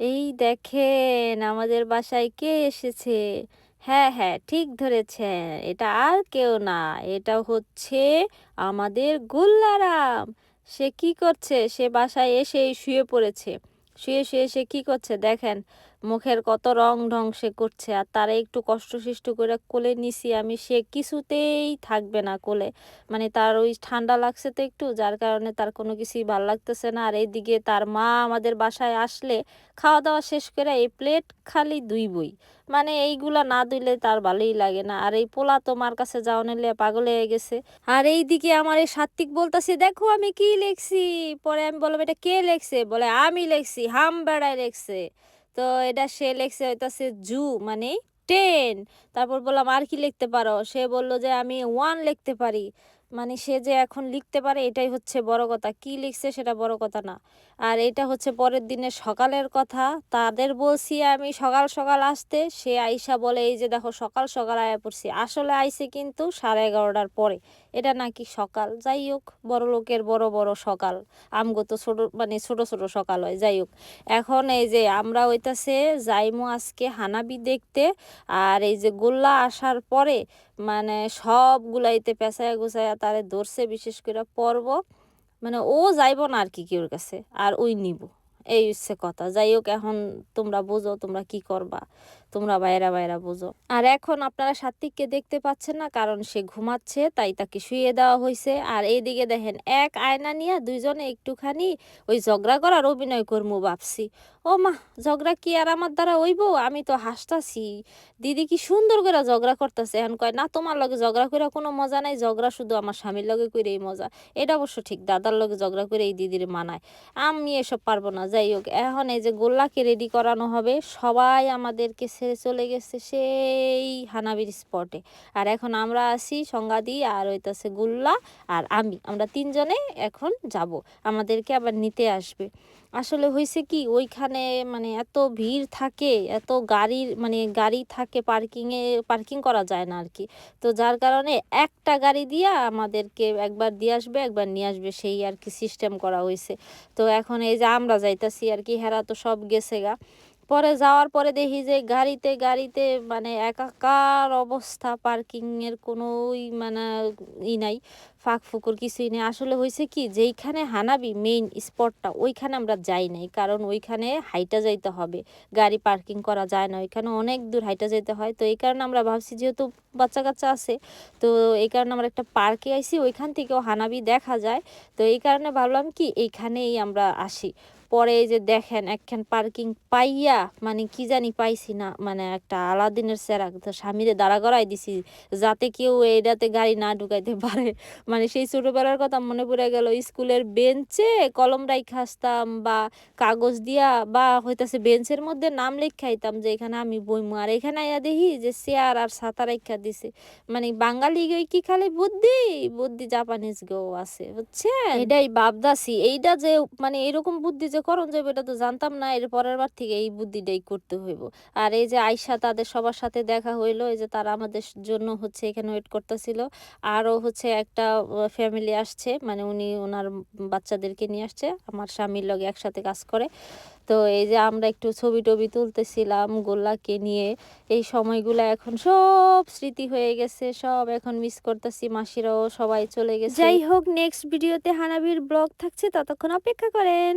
এই দেখেন আমাদের বাসায় কে এসেছে? হ্যাঁ হ্যাঁ ঠিক ধরেছেন, এটা আর কেউ না, এটা হচ্ছে আমাদের গুল্লারাম। সে কি করছে? সে বাসায় এসে শুয়ে পড়েছে। শুয়ে শুয়ে সে কি করছে? দেখেন মুখের কত রং ঢং সে করছে, আর তারা একটু কষ্ট সৃষ্ট করে কোলে নিছি আমি, সে কিছুতেই থাকবে না কোলে। মানে তার ওই ঠান্ডা লাগছে তো একটু, যার কারণে তার কোনো কিছুই ভালো লাগতেছে না। আর এইদিকে তার মা আমাদের বাসায় আসলে খাওয়া দাওয়া শেষ করে এই প্লেট খালি দুই বই। মানে এইগুলা না ধুইলে তার ভালোই লাগে না। আর এই পোলা তো মার কাছে যাওয়া নিলে পাগল হয়ে গেছে। আর এই দিকে আমার এই সাত্বিক বলতেছে, দেখো আমি কি লিখছি? পরে আমি বললাম, এটা কে লেখছে? বলে, আমি লেখছি, হাম বেড়ায় লেখছে। তো এটা সে লেখছে হইতাছে জু মানে টেন তারপর বললাম, আর কি লিখতে পারো? সে বলল যে, আমি ওয়ান লিখতে পারি। মানে সে যে এখন লিখতে পারে, এটাই হচ্ছে বড় কথা। কি লিখছে সেটা বড় কথা না। আর এটা হচ্ছে পরের দিনে সকালের কথা। তাদের বলছি আমি সকাল সকাল আসতে, সে আইসা বলে, এই যে দেখো সকাল সকাল আয়া পড়ছি। আসলে আইসে কিন্তু সাড়ে এগারোটার পরে। এটা নাকি সকাল? যাই হোক, বড় লোকের বড় বড় সকাল। আমগো তো ছোট মানে ছোট ছোট সকাল হয়, যাই হোক। এখন এই যে আমরা ওইটাছে যাইমো আজকে হানাবি দেখতে, আর এই যে গোল্লা আসার পরে মানে সবগুলাইতে পেঁচায়া গুছায়া তারে ধরছে বিশেষ করে পর্ব। মানে ও যাইব না আর কি কেউর কাছে আর ওই নিব। এই হচ্ছে কথা। যাই হোক এখন তোমরা বোঝো, তোমরা কি করবা? তোমরা বাইরা বাইরা বোঝো। আর এখন আপনারা সাত্বিককে দেখতে পাচ্ছেন না, কারণ সে ঘুমাচ্ছে, তাই তাকে শুয়ে দেওয়া হয়েছে আর এইদিকে দেখেন, এক আয়না নিয়ে দুইজনে একটুখানি ওই ঝগড়া করার অভিনয় করব ভাবছি। ও মা, ঝগড়া কি আর আমার দ্বারা হইব? আমি তো হাসতাছি। দিদি কি সুন্দর করে ঝগড়া করতেছে। এখন কয়, না, তোমার লগে ঝগড়া করে কোনো মজা নাই। ঝগড়া শুধু আমার স্বামীর লগে করে এই মজা। এটা অবশ্য ঠিক, দাদার লগে ঝগড়া করে এই দিদির মানায়। আমি এসব পারব না। যাই হোক, এখন এই যে গোল্লাকে রেডি করানো হবে, সবাই আমাদেরকে ছেড়ে চলে গেছে সেই হানাবির স্পটে আর এখন আমরা আসি সংজ্ঞা দিই আর হইতাছে গোল্লা আর আমি। আমরা তিনজনে এখন যাব, আমাদেরকে আবার নিতে আসবে। আসলে হয়েছে কি, ওইখানে মানে এত ভিড় থাকে, এত গাড়ির মানে গাড়ি থাকে পার্কিংয়ে পার্কিং করা যায় না আর কি তো যার কারণে একটা গাড়ি দিয়া আমাদেরকে একবার দিয়ে আসবে, একবার নিয়ে আসবে, সেই আর কি সিস্টেম করা হয়েছে তো এখন এই যে আমরা যাইতাছি আর কি হেরা তো সব গেছে গা। পরে যাওয়ার পরে দেখি যে গাড়িতে গাড়িতে মানে একাকার অবস্থা, পার্কিংয়ের কোনোই মানে ই নাই, ফাঁক ফুকুর কিছুই নেই। আসলে হয়েছে কি, যেইখানে হানাবি মেইন স্পটটা ওইখানে আমরা যাই নাই, কারণ ওইখানে হাইটা যাইতে হবে। গাড়ি পার্কিং করা যায় না, ওইখানে অনেক দূর হাইটা যেতে হয়। তো এই কারণে আমরা ভাবছি, যেহেতু বাচ্চা কাচ্চা আছে, তো এই কারণে আমরা একটা পার্কে আইছি, ওইখান থেকেও হানাবি দেখা যায়। তো এই কারণে ভাবলাম কি, এইখানেই আমরা আসি। পরে যে দেখেন, একখান পার্কিং পাইয়া মানে কি জানি পাইছি না মানে একটা আলাদিনের সেরাক, তো স্বামীরে দাঁড়া করাই দিছি, যাতে কেউ এইটাতে গাড়ি না ঢুকাইতে পারে। মানে সেই ছোটোবেলার কথা মনে পড়ে গেল, স্কুলের বেঞ্চে কলম রাইখা আসতাম বা কাগজ দিয়া বা হইতাছে বেঞ্চের মধ্যে নাম লেখাইতাম যে এখানে আমি বইমু। আর এখানে আইয়া দেখি যে চেয়ার আর ছাতা রেখা দিছে। মানে বাঙালি গই কি খালি বুদ্ধি? বুদ্ধি জাপানিজ গো আছে, বুঝছেন? এটাই ভাবদাসি এইটা যে মানে এরকম বুদ্ধি যে করণ যাবে এটা তো জানতাম না, এর পরের বার থেকে এই বুদ্ধিটাই করতে হইব। আর এই যে আয়সা তাদের সবার সাথে দেখা হইল, এই যে তারা আমাদের জন্য হচ্ছে এখানে ওয়েট করতেছিল। আরও হচ্ছে একটা ফ্যামিলি আসছে মানে উনি ওনার বাচ্চাদেরকে নিয়ে আসছে, আমার স্বামীর লগে একসাথে কাজ করে। তো এই যে আমরা একটু ছবি টবি তুলতেছিলাম গোল্লাকে নিয়ে। এই সময়গুলো এখন সব স্মৃতি হয়ে গেছে, সব এখন মিস করতেছি মাসিরাও সবাই চলে গেছে। যাই হোক নেক্সট ভিডিওতে হানাবির ব্লগ থাকছে, ততক্ষণ অপেক্ষা করেন।